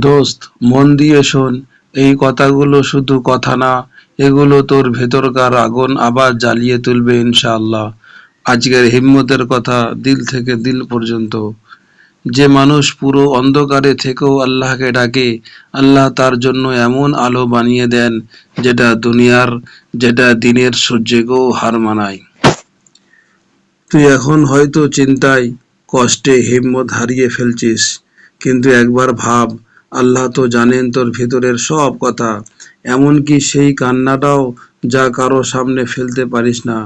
দোস্ত, মন দিয়ে শোন, এই কথাগুলো শুধু কথা না, এগুলো তোর ভেতরকার আগুন আবার জ্বালিয়ে তুলবে ইনশাআল্লাহ। আজকের হিম্মতের কথা দিল থেকে দিল পর্যন্ত। যে মানুষ পুরো অন্ধকারে থেকেও আল্লাহকে ডাকে, আল্লাহ তার জন্য এমন আলো বানিয়ে দেন, যেটা দুনিয়ার, যেটা দিনের সূর্যকেও হার মানায়। তুই এখন হয়তো চিন্তায়, কষ্টে হিম্মত হারিয়ে ফেলছিস, কিন্তু একবার ভাব আল্লাহ তো জানেন তোর ভিতরের সব কথা। এমনকি সেই কান্নাটাও যা কারও সামনে ফেলতে পারিস না।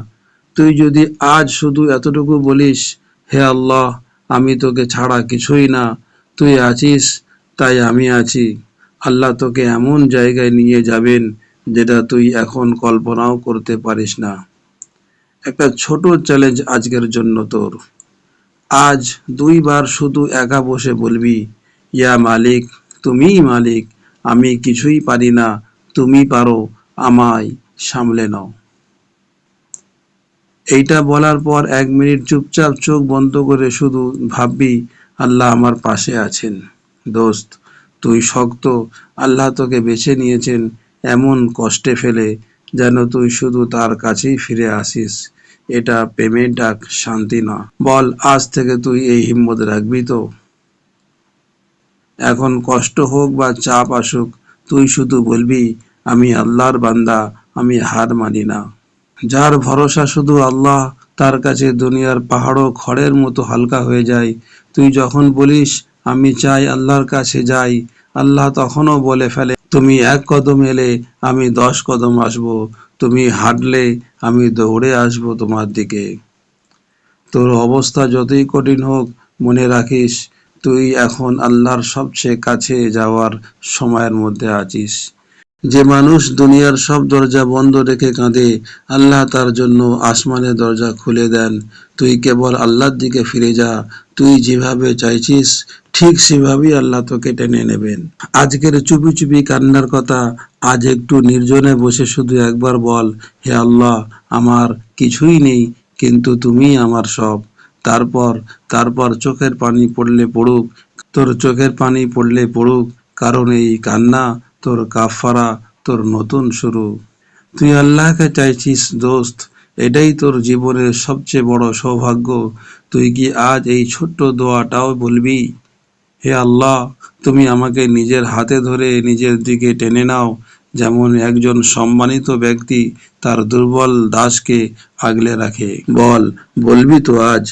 তুই যদি আজ শুধু এতটুকু বলিস, হে আল্লাহ, আমি তোকে ছাড়া কিছুই না। তুই আছিস, তাই আমি আছি। আল্লাহ তোকে এমন জায়গায় নিয়ে যাবেন যেটা তুই এখন কল্পনাও করতে পারিস না। একটা ছোট চ্যালেঞ্জ আজকের জন্য তোর। আজ দুইবার শুধু একা বসে বলবি, ইয়া মালিক তুমিই মালিক, আমি কিছুই পারি না, তুমি পারো, আমায় সামলে নাও। এইটা বলার পর এক মিনিট চুপচাপ চোখ বন্ধ করে শুধু ভাববি, আল্লাহ আমার পাশে আছেন। দোস্ত, তুই শক্ত, আল্লাহ তোকে বেছে নিয়েছেন এমন কষ্টে ফেলে যেন তুই শুধু তার কাছেই ফিরে আসিস। এটা প্রেমের ডাক, শান্তি না। বল, আজ থেকে তুই এই হিম্মত রাখবি তো? এখন কষ্ট হোক বা চাপ আসুক, তুই শুধু বলবি, আমি আল্লাহর বান্দা, আমি হার মানি না। যার ভরসা শুধু আল্লাহ, তার কাছে দুনিয়ার পাহাড়ও খড়ের মতো হালকা হয়ে যায়। তুই যখন বলিস, আমি চাই আল্লাহর কাছে যাই, আল্লাহ তখনও বলে ফেলে, তুমি এক কদম এলে, আমি দশ কদম আসব। তুমি হাঁটলে, আমি দৌড়ে আসব তোমার দিকে। তোর অবস্থা যতই কঠিন হোক, মনে রাখিস তুই এখন আল্লাহর সবচেয়ে কাছে যাওয়ার সময়ের মধ্যে আছিস। যে মানুষ দুনিয়ার সব দরজা বন্ধ রেখে কাঁদে, আল্লাহ তার জন্য আসমানের দরজা খুলে দেন। তুই কেবল আল্লাহর দিকে ফিরে যা, তুই যেভাবে চাইছিস, ঠিক সেভাবেই আল্লাহ তোকে টেনে নেবেন। আজকের চুপি চুপি কান্নার কথা আজ একটু নির্জনে বসে শুধু একবার বল, হে আল্লাহ, আমার কিছুই নেই, কিন্তু তুমি আমার সব। তারপর তারপর চোখের পানি পড়লে পড়ুক, তোর চোখের পানি পড়লে পড়ুক, কারণ এই কান্না তোর কাফারা তোর নতুন শুরু। তুই আল্লাহকে চাইছিস, দোস্ত, এটাই তোর জীবনের সবচেয়ে বড় সৌভাগ্য। তুই কি আজ এই ছোট্ট দোয়াটাও বলবি? হে আল্লাহ, তুমি আমাকে নিজের হাতে ধরে নিজের দিকে টেনে নাও, যেমন একজন সম্মানিত ব্যক্তি তার দুর্বল দাসকে আগলে রাখে। বল, বলবি তো আজ?